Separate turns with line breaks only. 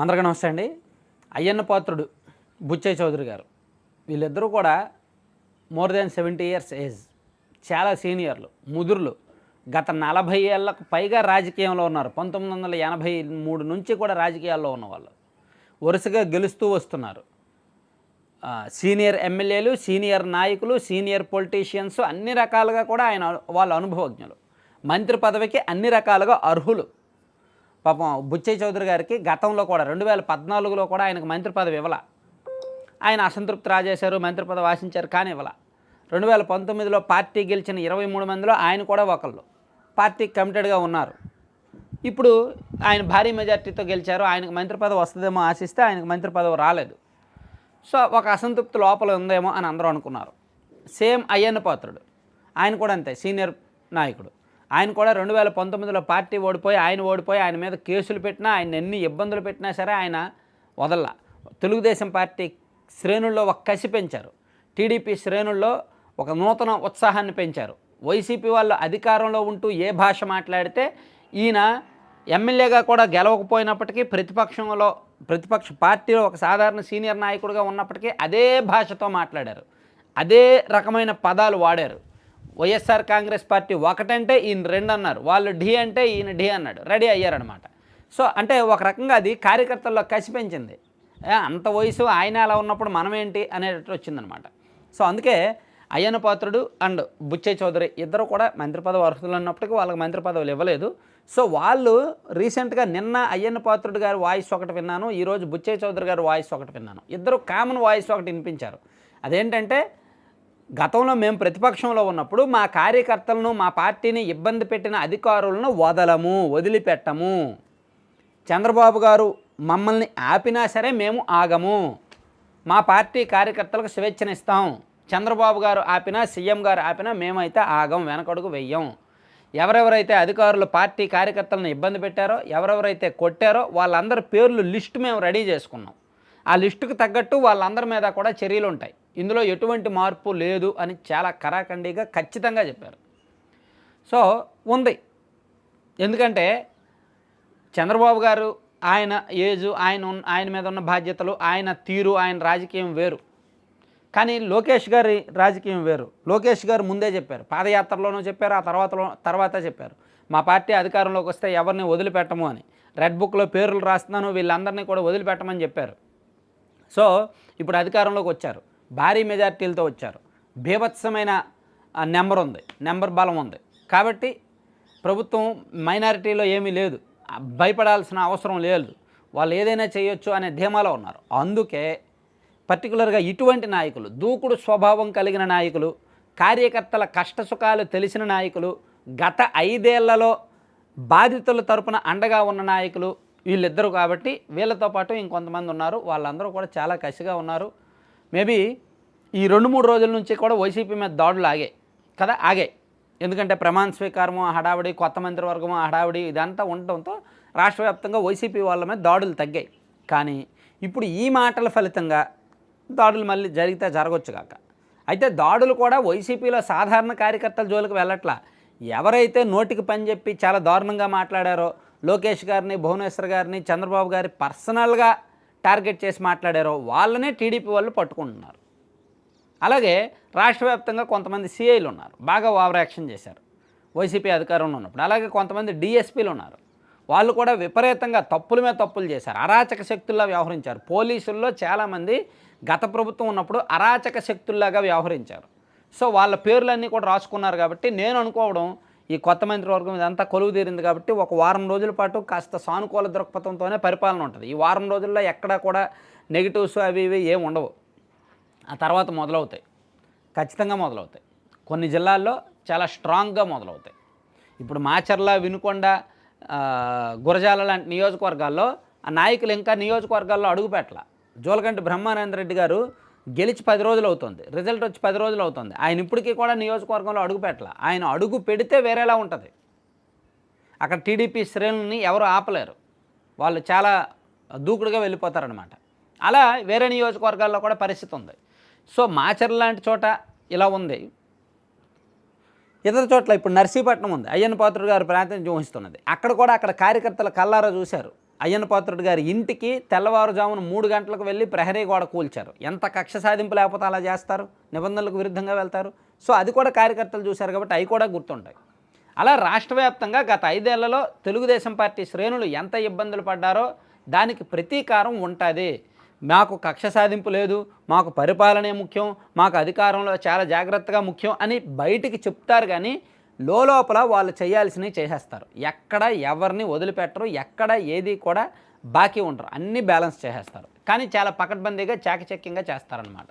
అందరికీ నమస్తే అండి. అయ్యన్న పాత్రుడు బుచ్చయ్య చౌదరి గారు. వీళ్ళిద్దరూ కూడా more than seventy years age చాలా సీనియర్లు ముదురులు. గత నలభై ఏళ్ళకు పైగా రాజకీయంలో ఉన్నారు. పంతొమ్మిది వందల ఎనభై మూడు నుంచి కూడా రాజకీయాల్లో ఉన్నవాళ్ళు. వరుసగా గెలుస్తూ వస్తున్నారు. సీనియర్ ఎమ్మెల్యేలు సీనియర్ నాయకులు సీనియర్ పొలిటీషియన్స్ అన్ని రకాలుగా కూడా ఆయన వాళ్ళ అనుభవజ్ఞులు. మంత్రి పదవికి అన్ని రకాలుగా అర్హులు. పాపం బుచ్చయ్య చౌదరి గారికి గతంలో కూడా రెండు వేల పద్నాలుగులో కూడా ఆయనకు మంత్రి పదవి ఇవ్వాల. ఆయన అసంతృప్తి రాజేశారు మంత్రి పదవి ఆశించారు కానీ ఇవ్వాల. రెండు వేల పంతొమ్మిదిలో పార్టీ గెలిచిన ఇరవై మూడు మందిలో ఆయన కూడా ఒకళ్ళు. పార్టీ కమిటెడ్గా ఉన్నారు. ఇప్పుడు ఆయన భారీ మెజార్టీతో గెలిచారు ఆయనకు మంత్రి పదవి వస్తుందేమో ఆశిస్తే ఆయనకు మంత్రి పదవి రాలేదు. సో ఒక అసంతృప్తి లోపల ఉందేమో అని అందరూ అనుకున్నారు. సేమ్ అయ్యన్న పాత్రుడు. ఆయన కూడా అంతే సీనియర్ నాయకుడు. ఆయన కూడా రెండు వేల పంతొమ్మిదిలో పార్టీ ఓడిపోయి ఆయన ఓడిపోయి ఆయన మీద కేసులు పెట్టినా ఆయన ఎన్ని ఇబ్బందులు పెట్టినా సరే ఆయన వదల్లా. తెలుగుదేశం పార్టీ శ్రేణుల్లో ఒక కసి పెంచారు. టీడీపీ శ్రేణుల్లో ఒక నూతన ఉత్సాహాన్ని పెంచారు. వైసీపీ వాళ్ళు అధికారంలో ఉంటూ ఏ భాష మాట్లాడితే ఈయన ఎమ్మెల్యేగా కూడా గెలవకపోయినప్పటికీ ప్రతిపక్షంలో ప్రతిపక్ష పార్టీలో ఒక సాధారణ సీనియర్ నాయకుడిగా ఉన్నప్పటికీ అదే భాషతో మాట్లాడారు. అదే రకమైన పదాలు వాడారు. వైఎస్ఆర్ కాంగ్రెస్ పార్టీ ఒకటంటే ఈయన రెండు అన్నారు వాళ్ళు ఢీ అంటే ఈయన ఢీ అన్నాడు రెడీ అయ్యారనమాట సో అంటే ఒక రకంగా అది కార్యకర్తల్లో కసి పెంచింది. అంత వయసు ఆయన అలా ఉన్నప్పుడు మనమేంటి అనేటట్టు వచ్చిందనమాట సో అందుకే అయ్యన్న పాత్రుడు అండ్ బుచ్చయ్య చౌదరి ఇద్దరు కూడా మంత్రి పదవి అర్హులు అన్నప్పటికీ వాళ్ళకి మంత్రి పదవులు ఇవ్వలేదు. సో వాళ్ళు రీసెంట్గా నిన్న అయ్యన్న పాత్రుడు గారి వాయిస్ ఒకటి విన్నాను ఈరోజు బుచ్చయ్య చౌదరి గారి వాయిస్ ఒకటి విన్నాను. ఇద్దరు కామన్ వాయిస్ ఒకటి వినిపించారు. అదేంటంటే గతంలో మేము ప్రతిపక్షంలో ఉన్నప్పుడు మా కార్యకర్తలను మా పార్టీని ఇబ్బంది పెట్టిన అధికారులను వదలము వదిలిపెట్టము. చంద్రబాబు గారు మమ్మల్ని ఆపినా సరే మేము ఆగము. మా పార్టీ కార్యకర్తలకు స్వేచ్ఛనిస్తాం. చంద్రబాబు గారు ఆపినా సీఎం గారు ఆపినా మేమైతే ఆగం వెనకడుగు వెయ్యం. ఎవరెవరైతే అధికారులు పార్టీ కార్యకర్తలను ఇబ్బంది పెట్టారో ఎవరెవరైతే కొట్టారో వాళ్ళందరి పేర్లు లిస్టు మేము రెడీ చేసుకున్నాం. ఆ లిస్టుకు తగ్గట్టు వాళ్ళందరి మీద కూడా చర్యలు ఉంటాయి ఇందులో ఎటువంటి మార్పు లేదు అని చాలా కరాఖండిగా ఖచ్చితంగా చెప్పారు. సో ఉంది. ఎందుకంటే చంద్రబాబు గారు ఆయన ఏజు ఆయన ఆయన మీద ఉన్న బాధ్యతలు ఆయన తీరు ఆయన రాజకీయం వేరు. కానీ లోకేష్ గారి రాజకీయం వేరు. లోకేష్ గారు ముందే చెప్పారు. పాదయాత్రలోనూ చెప్పారు ఆ తర్వాత తర్వాత చెప్పారు. మా పార్టీ అధికారంలోకి వస్తే ఎవరిని వదిలిపెట్టము అని. రెడ్ బుక్లో పేర్లు రాస్తున్నాను వీళ్ళందరినీ కూడా వదిలిపెట్టమని చెప్పారు. సో ఇప్పుడు అధికారంలోకి వచ్చారు. భారీ మెజార్టీలతో వచ్చారు. బీభత్సమైన నెంబర్ ఉంది. నెంబర్ బలం ఉంది. కాబట్టి ప్రభుత్వం మైనారిటీలో ఏమీ లేదు. భయపడాల్సిన అవసరం లేదు. వాళ్ళు ఏదైనా చేయొచ్చు అనే ధీమాలో ఉన్నారు. అందుకే పర్టికులర్గా ఇటువంటి నాయకులు దూకుడు స్వభావం కలిగిన నాయకులు కార్యకర్తల కష్టసుఖాలు తెలిసిన నాయకులు గత ఐదేళ్ళలో బాధితుల తరపున అండగా ఉన్న నాయకులు వీళ్ళిద్దరూ కాబట్టి వీళ్ళతో పాటు ఇంకొంతమంది ఉన్నారు. వాళ్ళందరూ కూడా చాలా కసిగా ఉన్నారు. మేబీ ఈ రెండు మూడు రోజుల నుంచి కూడా వైసీపీ మీద దాడులు ఆగాయి. కదా? ఆగాయి. ఎందుకంటే ప్రమాణ స్వీకారము హడావిడి కొత్త మంత్రివర్గము హడావిడి ఇదంతా ఉండటంతో రాష్ట్ర వ్యాప్తంగా వైసీపీ వాళ్ళ మీద దాడులు తగ్గాయి. కానీ ఇప్పుడు ఈ మాటల ఫలితంగా దాడులు మళ్ళీ జరిగితే జరగవచ్చు కాక. అయితే దాడులు కూడా వైసీపీలో సాధారణ కార్యకర్తల జోలికి వెళ్ళట్లా. ఎవరైతే నోటికి పని చెప్పి చాలా దారుణంగా మాట్లాడారో లోకేష్ గారిని భువనేశ్వర్ గారిని చంద్రబాబు గారి పర్సనల్గా టార్గెట్ చేసి మాట్లాడారో వాళ్ళనే టీడీపీ వాళ్ళు పట్టుకుంటున్నారు. అలాగే రాష్ట్ర వ్యాప్తంగా కొంతమంది సిఐలు ఉన్నారు. బాగా ఓవర్ యాక్షన్ చేశారు. వైసీపీ అధికారంలో ఉన్నప్పుడు. అలాగే కొంతమంది డిఎస్పీలు ఉన్నారు. వాళ్ళు కూడా విపరీతంగా తప్పుల మీద తప్పులు చేశారు. అరాచక శక్తుల్లా వ్యవహరించారు. పోలీసుల్లో చాలామంది గత ప్రభుత్వం ఉన్నప్పుడు అరాచక శక్తుల్లాగా వ్యవహరించారు. సో వాళ్ళ పేర్లన్నీ కూడా రాసుకున్నారు కాబట్టి నేను అనుకోవడం ఈ కొత్త మంత్రివర్గం ఇదంతా కొలువు తీరింది కాబట్టి ఒక వారం రోజుల పాటు కాస్త సానుకూల దృక్పథంతోనే పరిపాలన ఉంటుంది. ఈ వారం రోజుల్లో ఎక్కడా కూడా నెగిటివ్స్ అవి ఇవి ఏమి ఉండవు. ఆ తర్వాత మొదలవుతాయి. ఖచ్చితంగా మొదలవుతాయి. కొన్ని జిల్లాల్లో చాలా స్ట్రాంగ్గా మొదలవుతాయి. ఇప్పుడు మాచర్ల వినుకొండ గురజాల లాంటి నియోజకవర్గాల్లో ఆ నాయకులు ఇంకా నియోజకవర్గాల్లో అడుగుపెట్టాల జోలకంటి బ్రహ్మానంద రెడ్డి గారు గెలిచి పది రోజులు అవుతుంది. రిజల్ట్ వచ్చి పది రోజులు అవుతుంది. ఆయన ఇప్పటికీ కూడా నియోజకవర్గంలో అడుగు పెట్టాల. ఆయన అడుగు పెడితే వేరేలా ఉంటుంది. అక్కడ టీడీపీ శ్రేణుల్ని ఎవరు ఆపలేరు. వాళ్ళు చాలా దూకుడుగా వెళ్ళిపోతారనమాట అలా వేరే నియోజకవర్గాల్లో కూడా పరిస్థితి ఉంది. సో మాచర్ లాంటి చోట ఇలా ఉంది. ఇతర చోట్ల ఇప్పుడు నర్సీపట్నం ఉంది. అయ్యన్న పాత్రుడు గారు ప్రాతినిధ్యం వహిస్తున్నది అక్కడ కూడా అక్కడ కార్యకర్తల కల్లారా చూశారు. అయ్యన్న పాత్రుడు గారి ఇంటికి తెల్లవారుజామున మూడు గంటలకు వెళ్ళి ప్రహరీ గోడ కూల్చారు. ఎంత కక్ష సాధింపు లేకపోతే అలా చేస్తారు? నిబంధనలకు విరుద్ధంగా వెళ్తారు? సో అది కూడా కార్యకర్తలు చూశారు కాబట్టి అవి కూడా గుర్తుంటాయి. అలా రాష్ట్ర వ్యాప్తంగా గత ఐదేళ్ళలో తెలుగుదేశం పార్టీ శ్రేణులు ఎంత ఇబ్బందులు పడ్డారో దానికి ప్రతీకారం ఉంటుంది. మాకు కక్ష సాధింపు లేదు మాకు పరిపాలనే ముఖ్యం మాకు అధికారంలో చాలా జాగ్రత్తగా ముఖ్యం అని బయటికి చెప్తారు కానీ లోపల వాళ్ళు చేయాల్సినవి చేసేస్తారు. ఎక్కడ ఎవరిని వదిలిపెట్టరు ఎక్కడ ఏది కూడా బాకీ ఉండరు. అన్నీ బ్యాలెన్స్ చేసేస్తారు. కానీ చాలా పకడ్బందీగా చాకచక్యంగా చేస్తారనమాట